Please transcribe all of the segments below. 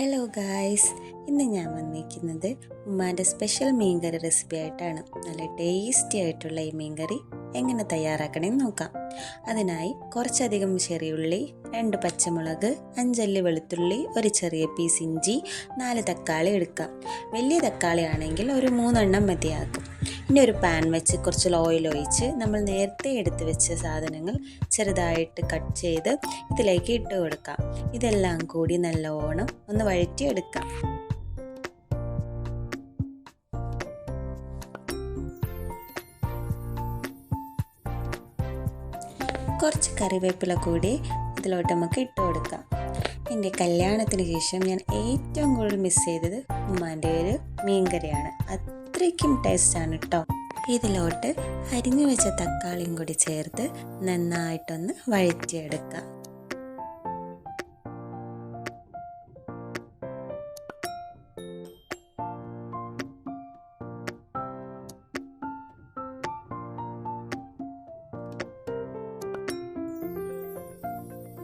Hello guys ഇന്ന് ഞാൻ വന്നിരിക്കുന്നത് ഉമ്മാന്റെ സ്പെഷ്യൽ മീൻകറി റെസിപ്പി ആയിട്ടാണ്. നല്ല ടേസ്റ്റി ആയിട്ടുള്ള ഈ മീൻകറി എങ്ങനെ തയ്യാറാക്കണമെന്ന് നോക്കാം. അതിനായി കുറച്ചധികം ചെറിയുള്ളി രണ്ട് പച്ചമുളക് അഞ്ചല്ലി വെളുത്തുള്ളി ഒരു ചെറിയ പീസ് ഇഞ്ചി നാല് തക്കാളി എടുക്കാം. വലിയ തക്കാളി ആണെങ്കിൽ ഒരു മൂന്നെണ്ണം മതിയാക്കും ഇനി ഒരു പാൻ വെച്ച് കുറച്ച് ഓയിൽ ഒഴിച്ച് നമ്മൾ നേരത്തെ എടുത്ത് വെച്ച സാധനങ്ങൾ ചെറുതായിട്ട് കട്ട് ചെയ്ത് ഇതിലേക്ക് ഇട്ട് കൊടുക്കാം. ഇതെല്ലാം കൂടി നല്ലോണം ഒന്ന് വഴറ്റിയെടുക്കാം. കുറച്ച് കറിവേപ്പില കൂടി ഇതിലോട്ട് നമുക്ക് ഇട്ട് കൊടുക്കാം. എന്റെ കല്യാണത്തിന് ശേഷം ഞാൻ ഏറ്റവും കൂടുതൽ മിസ് ചെയ്തത് ഉമ്മാന്റെ ഒരു മീൻകറിയാണ്. അത്രയ്ക്കും ടേസ്റ്റാണ് കേട്ടോ ഇതിലോട്ട് അരിഞ്ഞു വെച്ച തക്കാളിയും കൂടി ചേർത്ത് നന്നായിട്ടൊന്ന് വഴറ്റിയെടുക്കാം.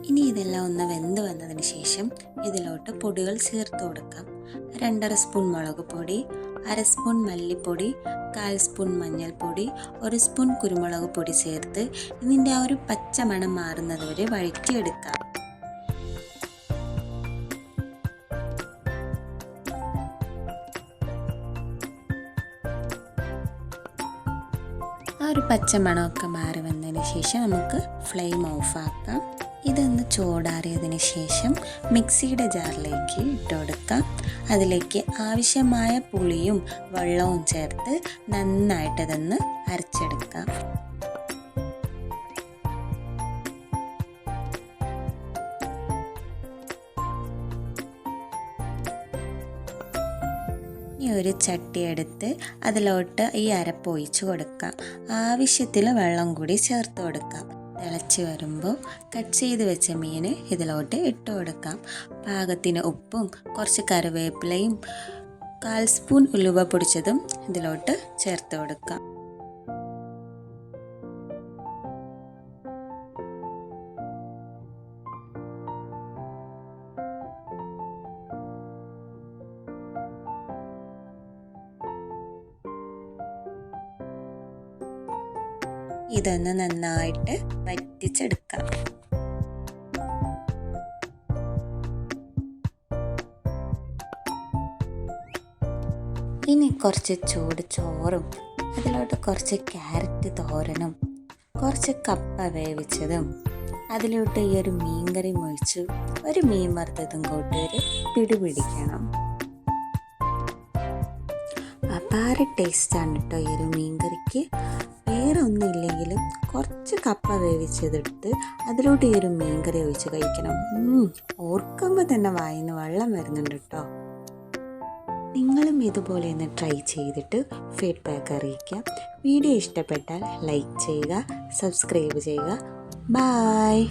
ഇനി ഇതെല്ലാം ഒന്ന് വെന്ത് വന്നതിന് ശേഷം ഇതിലോട്ട് പൊടികൾ ചേർത്ത് കൊടുക്കാം. രണ്ടര സ്പൂൺ മുളക് പൊടി അര സ്പൂൺ മല്ലിപ്പൊടി കാൽ സ്പൂൺ മഞ്ഞൾപ്പൊടി ഒരു സ്പൂൺ കുരുമുളക് പൊടി ചേർത്ത് ഇതിന്റെ ആ ഒരു പച്ച മണം മാറുന്നത് വരെ വഴറ്റിയെടുക്കാം. ആ ഒരു പച്ച മണമൊക്കെ മാറി വന്നതിന് ശേഷം നമുക്ക് ഫ്ലെയിം ഓഫാക്കാം ഇതൊന്ന് ചൂടാറിയതിന് ശേഷം മിക്സിയുടെ ജാറിലേക്ക് ഇട്ടുകൊടുക്കാം അതിലേക്ക് ആവശ്യമായ പുളിയും വെള്ളവും ചേർത്ത് നന്നായിട്ടതൊന്ന് അരച്ചെടുക്കാം. ഒരു ചട്ടി എടുത്ത് അതിലോട്ട് ഈ അരപ്പ് ഒഴിച്ച് കൊടുക്കാം. ആവശ്യത്തിൽ വെള്ളം കൂടി ചേർത്ത് കൊടുക്കാം. തിളച്ച് വരുമ്പോൾ കട്ട് ചെയ്ത് വെച്ച മീൻ ഇതിലോട്ട് ഇട്ട് കൊടുക്കാം. പാകത്തിന് ഉപ്പും കുറച്ച് കറിവേപ്പിലയും കാൽ സ്പൂൺ ഉലുവ പൊടിച്ചതും ഇതിലോട്ട് ചേർത്ത് കൊടുക്കാം. ഇതൊന്ന് നന്നായിട്ട് വറ്റിച്ചെടുക്കാം. ഇനി കുറച്ച് ചൂട് ചോറും അതിലോട്ട് കുറച്ച് ക്യാരറ്റ് തോരനും കുറച്ച് കപ്പ വേവിച്ചതും അതിലോട്ട് ഈ ഒരു മീൻകറി ഒഴിച്ച് ഒരു മീൻ വറുത്തതും കൂട്ടി പിടിപിടിക്കണം അപാര ടേസ്റ്റാണ് കേട്ടോ ഈ ഒരു മീൻകറിക്ക്. വേറെ ഒന്നുമില്ലെങ്കിലും കുറച്ച് കപ്പ വേവിച്ചതെടുത്ത് അതിലോട്ട് ഈ ഒരു മീൻകറി ഒഴിച്ച് കഴിക്കണം. ഓർക്കുമ്പോൾ തന്നെ വായിന്ന് വെള്ളം വരുന്നുണ്ട് കേട്ടോ. നിങ്ങളും ഇതുപോലെ ഒന്ന് ട്രൈ ചെയ്തിട്ട് ഫീഡ്ബാക്ക് അറിയിക്കുക വീഡിയോ ഇഷ്ടപ്പെട്ടാൽ ലൈക്ക് ചെയ്യുക സബ്സ്ക്രൈബ് ചെയ്യുക. ബായ്.